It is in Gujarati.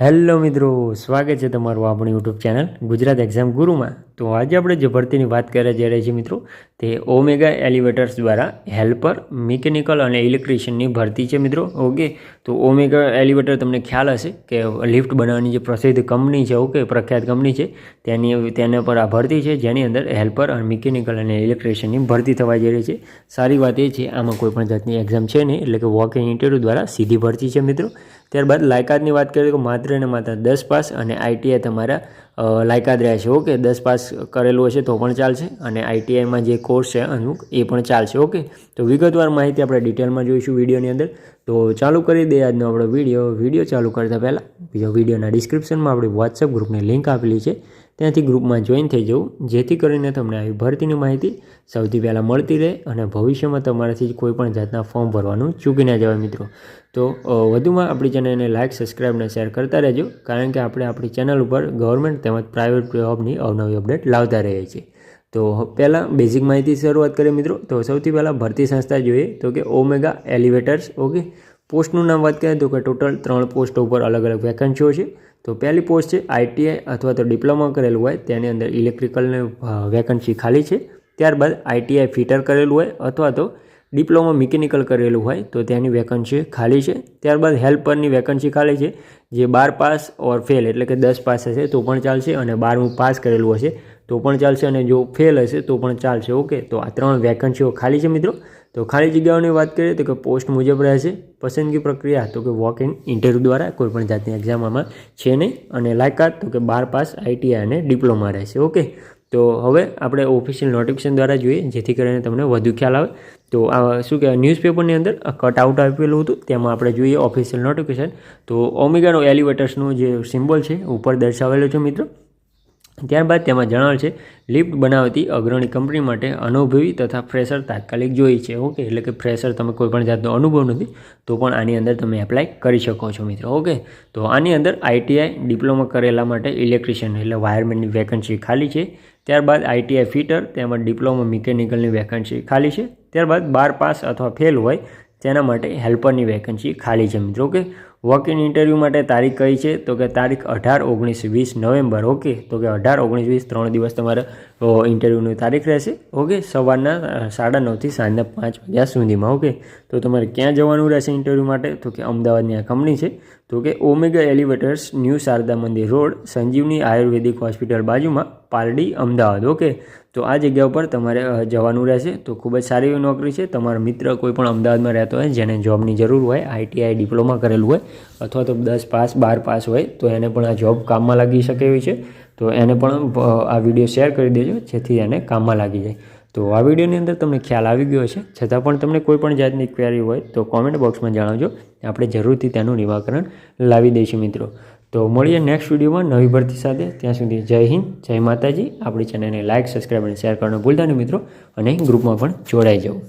હેલો મિત્રો સ્વાગત છે તમારું આપણી યુટ્યુબ ચેનલ ગુજરાત એક્ઝામ ગુરુમાં. તો આજે આપણે જે ભરતીની વાત કરી જઈ રહી છીએ મિત્રો, તે ઓમેગા એલિવેટર્સ દ્વારા હેલ્પર મિકેનિકલ અને ઇલેક્ટ્રિશિયનની ભરતી છે મિત્રો ઓકે તો ઓમેગા એલિવેટર તમને ખ્યાલ હશે કે લિફ્ટ બનાવવાની જે પ્રસિદ્ધ કંપની છે ઓકે પ્રખ્યાત કંપની છે, તેની, તેના પર આ ભરતી છે, જેની અંદર હેલ્પર અને મિકેનિકલ અને ઇલેક્ટ્રિશિયનની ભરતી થવા જઈ રહી છે. સારી વાત એ છે, આમાં કોઈ પણ જાતની એક્ઝામ છે નહીં, એટલે કે વોક ઇન ઇન્ટરવ્યૂ દ્વારા સીધી ભરતી છે મિત્રો. ત્યારબાદ લાયકાતની વાત કરીએ તો માત્ર ને માત્ર દસ પાસ અને આઈટીઆઈ તમારા લાયકાત રહેશે ઓકે દસ પાસ કરેલું હશે તો પણ ચાલશે અને આઈટીઆઈમાં જે કોર્સ છે અમુક એ પણ ચાલશે, ઓકે? તો વિગતવાર માહિતી આપણે ડિટેલમાં જોઈશું વિડીયોની અંદર. તો ચાલુ કરી દઈએ આજનો આપણો વીડિયો. વીડિયો ચાલુ કરતાં પહેલાં વિડીયોના ડિસ્ક્રિપ્શનમાં આપણી વોટ્સઅપ ગ્રુપની લિંક આપેલી છે. ત્યાંથી ગ્રુપમાં જોઈન થઈ જવું, જેથી કરીને તમને આવી ભરતીની માહિતી સૌથી પહેલાં મળતી રહે અને ભવિષ્યમાં તમારાથી કોઈ પણ જાતના ફોર્મ ભરવાનું ચૂકી ના જવાય મિત્રો. તો વધુમાં આપણી ચેનલને લાઇક સબસ્ક્રાઈબ અને શેર કરતા રહેજો, કારણ કે આપણે આપણી ચેનલ ઉપર ગવર્મેન્ટ તેમજ પ્રાઇવેટ જોબની અવનવી અપડેટ લાવતા રહીએ છીએ. તો પહેલાં બેઝિક માહિતી શરૂઆત કરીએ મિત્રો. તો સૌથી પહેલાં ભરતી સંસ્થા જોઈએ, તો કે ઓમેગા એલિવેટર્સ ઓકે પોસ્ટનું નામ વાત કરીએ તો કે ટોટલ ત્રણ પોસ્ટ ઉપર અલગ અલગ વેકન્સીઓ છે. તો પહેલી પોસ્ટ છે આઈટીઆઈ અથવા તો ડિપ્લોમા કરેલું હોય, તેની અંદર ઇલેક્ટ્રિકલની વેકન્સી ખાલી છે. ત્યારબાદ આઈટીઆઈ ફિટર કરેલું હોય અથવા તો ડિપ્લોમા મિકેનિકલ કરેલું હોય, તો તેની વેકન્સી ખાલી છે. ત્યારબાદ હેલ્પરની વેકન્સી ખાલી છે. જે બાર પાસ ઓર ફેલ, એટલે કે દસ પાસ હશે તો પણ ચાલશે અને બારમું પાસ કરેલું હશે. તો પણ ચાલશે અને જો ફેલ હશે તો પણ ચાલશે ઓકે તો આ ત્રણ વેકન્સીઓ ખાલી છે મિત્રો. તો ખાલી જગ્યાઓની વાત કરીએ તો કે પોસ્ટ મુજબ રહેશે, પસંદગી પ્રક્રિયા, તો કે વોક ઇન ઇન્ટરવ્યૂ દ્વારા કોઈપણ જાતની એક્ઝામ આમાં છે નહીં. અને લાયકાત, તો કે બાર પાસ આઈટીઆઈ અને ડિપ્લોમા રહેશે ઓકે તો હવે આપણે ઓફિશિયલ નોટિફિકેશન દ્વારા જોઈએ, જેથી કરીને તમને વધુ ખ્યાલ આવે. તો આ શું કહેવાય ન્યૂઝપેપરની અંદર કટ આઉટ આપેલું હતું, તેમાં આપણે જોઈએ ઓફિશિયલ નોટિફિકેશન તો ઓમેગાનો એલિવેટર્સનું જે સિમ્બોલ છે, ઉપર દર્શાવેલો છે મિત્રો. ત્યારબાદ તેમાં જણાવેલ છે, લિફ્ટ બનાવતી અગ્રણી કંપની માટે અનુભવી તથા ફ્રેશર તાત્કાલિક જોઈએ છે. ઓકે, એટલે કે ફ્રેશર તમે કોઈ પણ જાતનો અનુભવ નથી, તો પણ આની અંદર તમે એપ્લાય કરી શકો છો મિત્રો. ઓકે, તો આની અંદર આઈટીઆઈ ડિપ્લોમા કરેલા માટે ઇલેક્ટ્રિશિયન એટલે વાયરમેનની વેકન્સી ખાલી છે. ત્યારબાદ આઈટીઆઈ ફિટર તેમજ ડિપ્લોમા મિકેનિકલની વેકન્સી ખાલી છે. ત્યારબાદ બાર પાસ અથવા ફેલ હોય, તેના માટે હેલ્પરની વેકન્સી ખાલી છે મિત્રો. ઓકે વોક ઇન ઇન્ટરવ્યૂ માટે તારીખ કઈ છે? તો કે તારીખ અઢાર ઓગણીસ વીસ નવેમ્બર ઓકે તો કે અઢાર ઓગણીસ વીસ ત્રણ દિવસ તમારે ઇન્ટરવ્યૂની તારીખ રહેશે ઓકે સવારના સાડા નવથી સાંજના પાંચ વાગ્યા સુધીમાં ઓકે તો તમારે ક્યાં જવાનું રહેશે ઇન્ટરવ્યૂ માટે? તો કે અમદાવાદની આ કંપની છે. તો કે ઓમેગા એલિવેટર્સ ન્યૂ શારદા મંદિર રોડ સંજીવની આયુર્વેદિક હોસ્પિટલ બાજુમાં પાલડી અમદાવાદ, ઓકે? તો આ જગ્યા ઉપર તમારે જવાનું રહેશે. તો ખૂબ જ સારી એવી નોકરી છે. તમારો મિત્ર કોઈ પણ અમદાવાદમાં રહેતો હોય, જેને જોબની જરૂર હોય, આઈટીઆઈ, ડિપ્લોમા કરેલું હોય, અથવા તો દસ પાસ, બાર પાસ હોય, તો એને પણ આ જોબ કામમાં લાગી શકે એવી છે. તો એને પણ આ વીડિયો શેર કરી દેજો, જેથી એને કામમાં લાગી જાય. તો આ વિડીયોની અંદર તમને ખ્યાલ આવી ગયો છે છતાં પણ તમને કોઈ પણ જાતની ક્વેરી હોય, તો કોમેન્ટ બોક્સમાં જણાવજો. આપણે જરૂરથી તેનું નિવાકરણ લાવી દઈશું મિત્રો. તો મળીએ નેક્સ્ટ વિડીયોમાં નવી ભરતી સાથે. ત્યાં સુધી જય હિન્દ, જય માતાજી. આપણી ચેનલને લાઇક સબસ્ક્રાઈબ અને શેર કરવાનું ભૂલતા નહીં મિત્રો. અને ગ્રુપમાં પણ જોડાઈ જવું